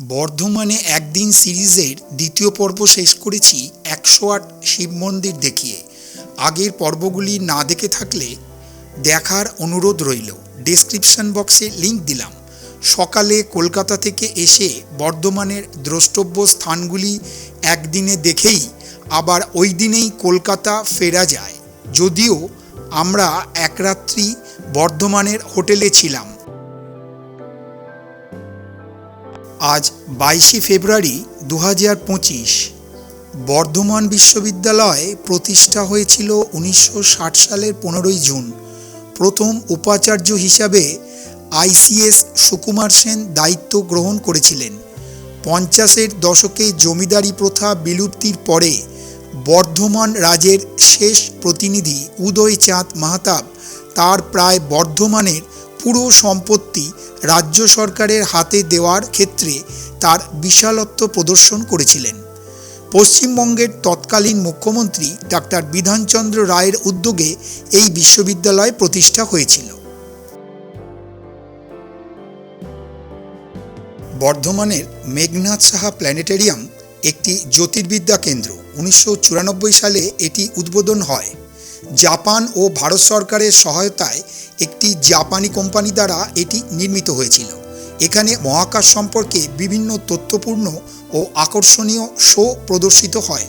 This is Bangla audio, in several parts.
বর্ধমানে একদিন সিরিজের দ্বিতীয় পর্ব শেষ করেছি একশো আট শিব মন্দির দেখিয়ে। আগের পর্বগুলি না দেখে থাকলে দেখার অনুরোধ রইল। ডেসক্রিপশন বক্সে লিংক দিলাম। সকালে কলকাতা থেকে এসে বর্ধমানের দ্রষ্টব্য স্থানগুলি একদিনে দেখেই আবার ওই দিনেই কলকাতা ফেরা যায়। যদিও আমরা এক রাত্রি বর্ধমানের হোটেলে ছিলাম। আজ বাইশে ফেব্রুয়ারি দু পঁচিশ। বর্ধমান বিশ্ববিদ্যালয় প্রতিষ্ঠা হয়েছিল উনিশশো ষাট সালের পনেরোই জুন। প্রথম উপাচার্য হিসাবে আইসিএস সুকুমার সেন দায়িত্ব গ্রহণ করেছিলেন। পঞ্চাশের দশকে জমিদারি প্রথা বিলুপ্তির পরে বর্ধমান রাজের শেষ প্রতিনিধি উদয়চাঁদ মাহাতাব তার প্রায় বর্ধমানের পুরো সম্পত্তি রাজ্য সরকারের হাতে দেওয়ার ক্ষেত্রে তার বিশালত্ব প্রদর্শন করেছিলেন। পশ্চিমবঙ্গের তৎকালীন মুখ্যমন্ত্রী ডাক্তার বিধানচন্দ্র রায়ের উদ্যোগে এই বিশ্ববিদ্যালয় প্রতিষ্ঠা হয়েছিল। বর্ধমানের মেঘনাথ সাহা প্ল্যানেটেরিয়াম একটি জ্যোতির্বিদ্যা কেন্দ্র। উনিশশো চুরানব্বই সালে এটি উদ্বোধন হয়। জাপান ও ভারত সরকারের সহায়তায় একটি জাপানি কোম্পানি দ্বারা এটি নির্মিত হয়েছিল। এখানে মহাকাশ সম্পর্কে বিভিন্ন তথ্যপূর্ণ ও আকর্ষণীয় শো প্রদর্শিত হয়।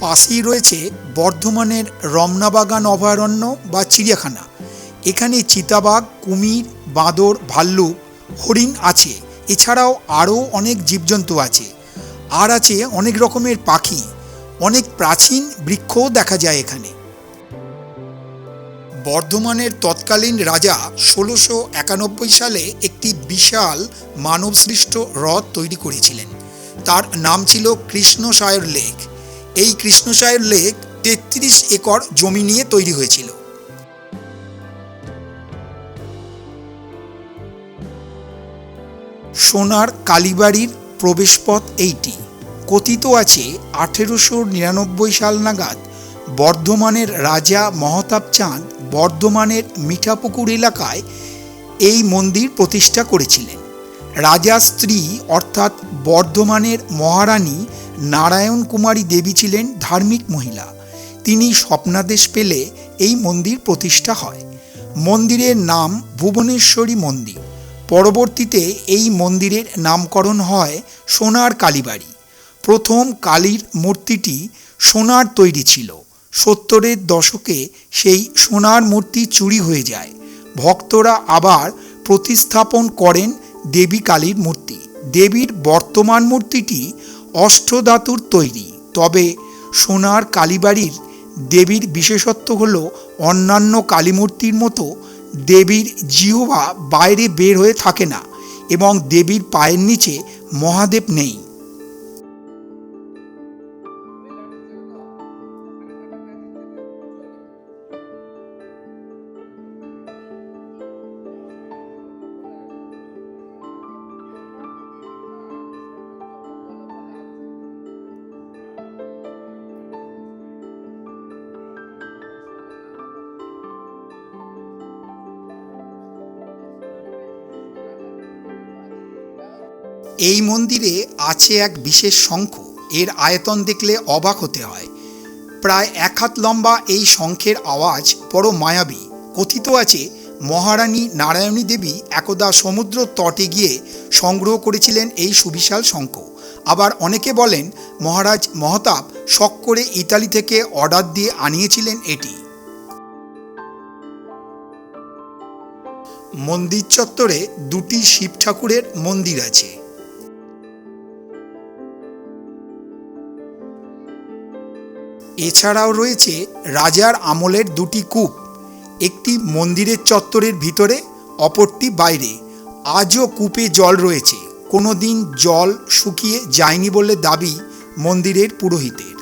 পাশেই রয়েছে বর্ধমানের রমনাবাগান অভয়ারণ্য বা চিড়িয়াখানা। এখানে চিতাবাঘ, কুমির বাঁদর ভাল্লুক হরিণ আছে। এছাড়াও আরও অনেক জীবজন্তু আছে। আর আছে অনেক রকমের পাখি। অনেক প্রাচীন বৃক্ষও দেখা যায় এখানে। বর্ধমানের তৎকালীন রাজা ষোলোশো একানব্বই সালে একটি বিশাল মানবসৃষ্ট হ্রদ তৈরি করেছিলেন। তার নাম ছিল কৃষ্ণসায়র লেক। এই কৃষ্ণসায়র লেক তেত্রিশ একর জমি নিয়ে তৈরি হয়েছিল। সোনার কালীবাড়ির প্রবেশপথ এইটি। কথিত আছে আঠেরোশো নিরানব্বই সাল নাগাদ বর্ধমানের রাজা মহতাব চাঁদ বর্ধমানের মিঠাপুকুর এলাকায় এই মন্দির প্রতিষ্ঠা করেছিলেন। রাজা স্ত্রী অর্থাৎ বর্ধমানের মহারানী নারায়ণ কুমারী দেবী ছিলেন ধার্মিক মহিলা। তিনি স্বপ্নাদেশ পেলে এই মন্দির প্রতিষ্ঠা হয়। মন্দিরের নাম ভুবনেশ্বরী মন্দির। পরবর্তীতে এই মন্দিরের নামকরণ হয় সোনার কালীবাড়ি। প্রথম কালীর মূর্তিটি সোনার তৈরি ছিল। সত্তরের দশকে সেই সোনার মূর্তি চুরি হয়ে যায়। ভক্তরা আবার প্রতিস্থাপন করেন দেবী কালীর মূর্তি। দেবীর বর্তমান মূর্তিটি অষ্টধাতুর তৈরি, তবে সোনার কালীবাড়ির দেবীর বিশেষত্ব হল অন্যান্য কালীমূর্তির মতো দেবীর জিহবা বাইরে বের হয়ে থাকে না এবং দেবীর পায়ের নিচে মহাদেব নেই। এই মন্দিরে আছে এক বিশেষ শঙ্খ। এর আয়তন দেখলে অবাক হতে হয়। প্রায় এক হাত লম্বা এই শঙ্খের আওয়াজ বড় মায়াবী। কথিত আছে, মহারানী নারায়ণী দেবী একদা সমুদ্র তটে গিয়ে সংগ্রহ করেছিলেন এই সুবিশাল শঙ্খ। আবার অনেকে বলেন, মহারাজ মহতাব শখ করে ইতালি থেকে অর্ডার দিয়ে আনিয়েছিলেন এটি। মন্দির চত্বরে দুটি শিব ঠাকুরের মন্দির আছে। এছাড়াও রয়েছে রাজার আমলের দুটি কূপ, একটি মন্দিরের চত্বরের ভিতরে, অপরটি বাইরে। আজও কূপে জল রয়েছে। কোনো দিন জল শুকিয়ে যায়নি বলে দাবি মন্দিরের পুরোহিতের।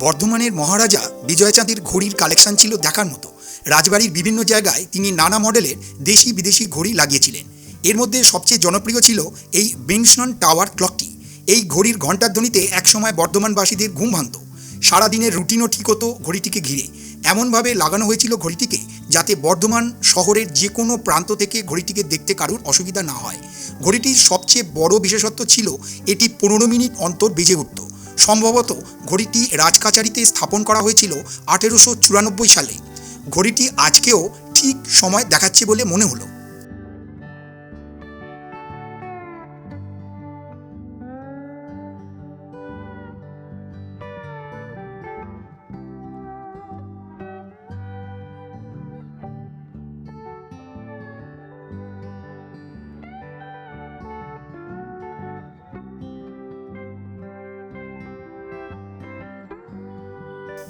বর্ধমানের মহারাজা বিজয়চাঁদের ঘড়ির কালেকশন ছিল দেখার মতো। রাজবাড়ির বিভিন্ন জায়গায় তিনি নানা মডেলের দেশি বিদেশি ঘড়ি লাগিয়েছিলেন। এর মধ্যে সবচেয়ে জনপ্রিয় ছিল এই বেনসন টাওয়ার ক্লকটি। এই ঘড়ির ঘণ্টার ধ্বনিতে একসময় বর্ধমানবাসীদের ঘুম ভাঙত। সারাদিনের রুটিনও ঠিক হতো ঘড়িটিকে ঘিরে। এমনভাবে লাগানো হয়েছিল ঘড়িটিকে যাতে বর্ধমান শহরের যে কোনো প্রান্ত থেকে ঘড়িটিকে দেখতে কারুর অসুবিধা না হয়। ঘড়িটির সবচেয়ে বড় বিশেষত্ব ছিল এটি পনেরো মিনিট অন্তর বেজে উঠত। সম্ভবত ঘড়িটি রাজকাচারিতে স্থাপন করা হয়েছিল আঠেরোশো চুরানব্বই সালে। ঘড়িটি আজকেও ঠিক সময় দেখাচ্ছে বলে মনে হলো।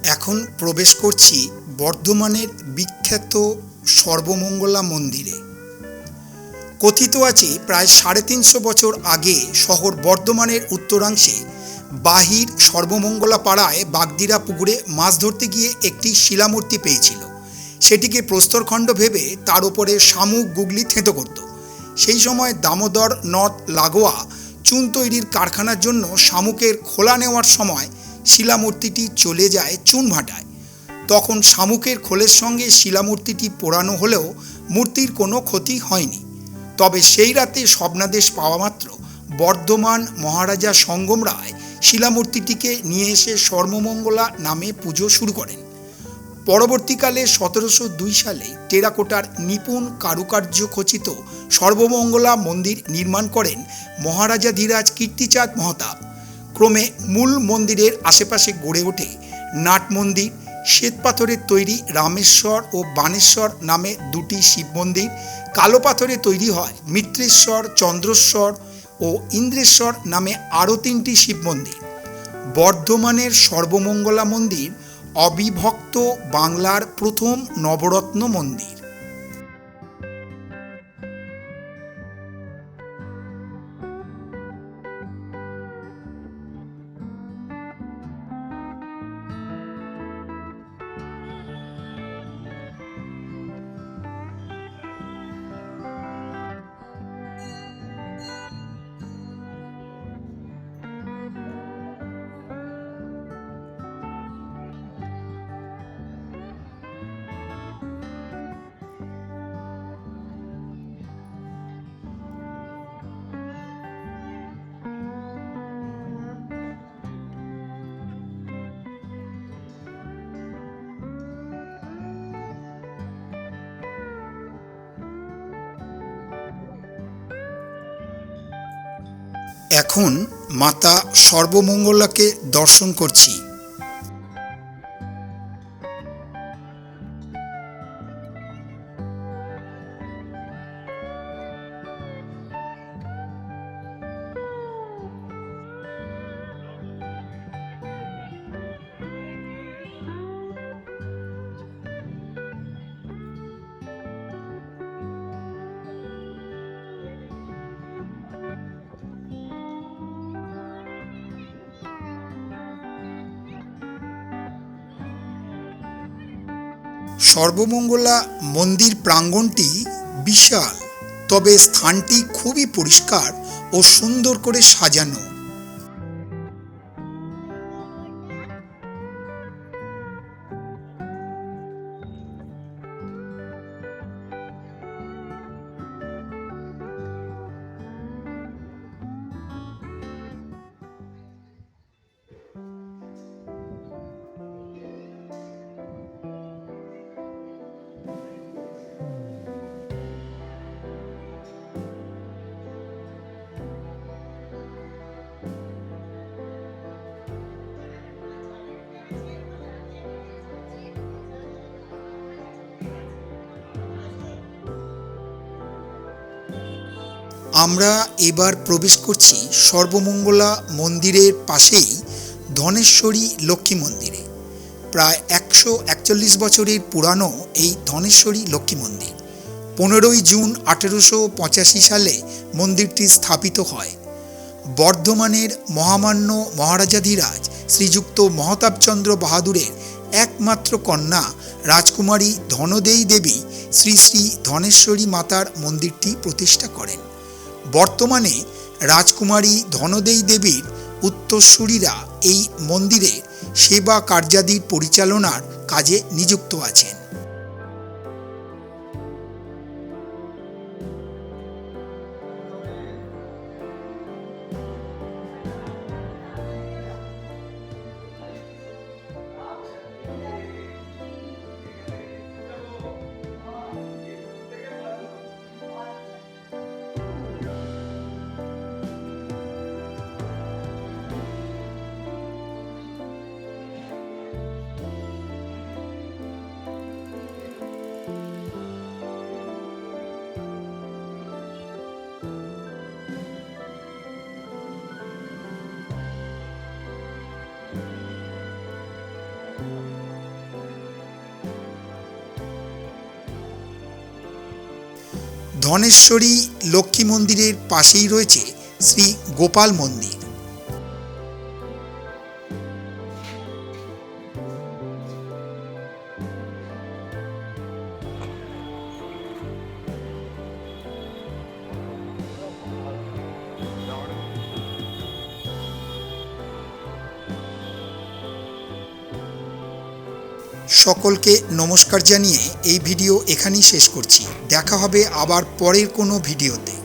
এখন প্রবেশ করছি বর্ধমানের বিখ্যাত সর্বমঙ্গলা মন্দিরে। কথিত আছে প্রায় সাড়ে তিনশো বছর আগে শহর বর্ধমানের উত্তরাংশে বাহির সর্বমঙ্গলা পাড়ায় বাগদিরা পুকুরে মাছ ধরতে গিয়ে একটি শিলামূর্তি পেয়েছিল। সেটিকে প্রস্তরখণ্ড ভেবে তার উপরে শামুক, গুগলি থেঁতো করত। সেই সময় দামোদর নদ লাগোয়া চুন তৈরির কারখানার জন্য শামুকের খোলা নেওয়ার সময় শিলামূর্তিটি চলে যায় চুন ভাটায় তখন শামুকের খোলের সঙ্গে শিলামূর্তিটি পোড়ানো হলেও মূর্তির কোনো ক্ষতি হয়নি। তবে সেই রাতে স্বপ্নাদেশ পাওয়া মাত্র বর্ধমান মহারাজা সঙ্গম রায় শিলামূর্তিটিকে নিয়ে এসে সর্বমঙ্গলা নামে পুজো শুরু করেন। পরবর্তীকালে সতেরোশো দুই সালে টেরাকোটার নিপুণ কারুকার্য খচিত সর্বমঙ্গলা মন্দির নির্মাণ করেন মহারাজা ধীরাজ কীর্তিচাঁদ মহতাব। ক্রমে মূল মন্দিরের আশেপাশে গড়ে ওঠে নাট মন্দির শ্বেতপাথরের তৈরি রামেশ্বর ও বানেশ্বর নামে দুটি শিব মন্দির, কালো পাথরে তৈরি হয় মিত্রেশ্বর, চন্দ্রেশ্বর ও ইন্দ্রেশ্বর নামে আরও তিনটি শিব মন্দির। বর্ধমানের সর্বমঙ্গলা মন্দির অবিভক্ত বাংলার প্রথম নবরত্ন মন্দির। এখন মাতা সর্বমঙ্গলাকে দর্শন করছি। সর্বমঙ্গলা মন্দির প্রাঙ্গণটি বিশাল তবে স্থানটি খুবই পরিষ্কার ও সুন্দর করে সাজানো। আমরা এবার প্রবেশ করছি সর্বমঙ্গলা মন্দিরের পাশেই ধনেশ্বরী লক্ষ্মী মন্দিরে। প্রায় একশো একচল্লিশ বছরের পুরানো এই ধনেশ্বরী লক্ষ্মী মন্দির। পনেরোই জুন আঠেরোশো পঁচাশি সালে মন্দিরটি স্থাপিত হয়। বর্ধমানের মহামান্য মহারাজাধিরাজ শ্রীযুক্ত মহতাবচন্দ্র বাহাদুরের একমাত্র কন্যা রাজকুমারী ধনদেয়ী দেবী শ্রী শ্রী ধনেশ্বরী মাতার মন্দিরটি প্রতিষ্ঠা করেন। বর্তমানে রাজকুমারী ধনদেই দেবীর উত্তরসূরীরা এই মন্দিরে সেবা কার্যাদির পরিচালনার কাজে নিযুক্ত আছেন। ধনেশ্বরী লক্ষ্মী মন্দিরের পাশেই রয়েছে শ্রী গোপাল মন্দির। সকলকে নমস্কার জানিয়ে এই ভিডিও এখানেই শেষ করছি। দেখা হবে আবার পরের কোনো ভিডিওতে।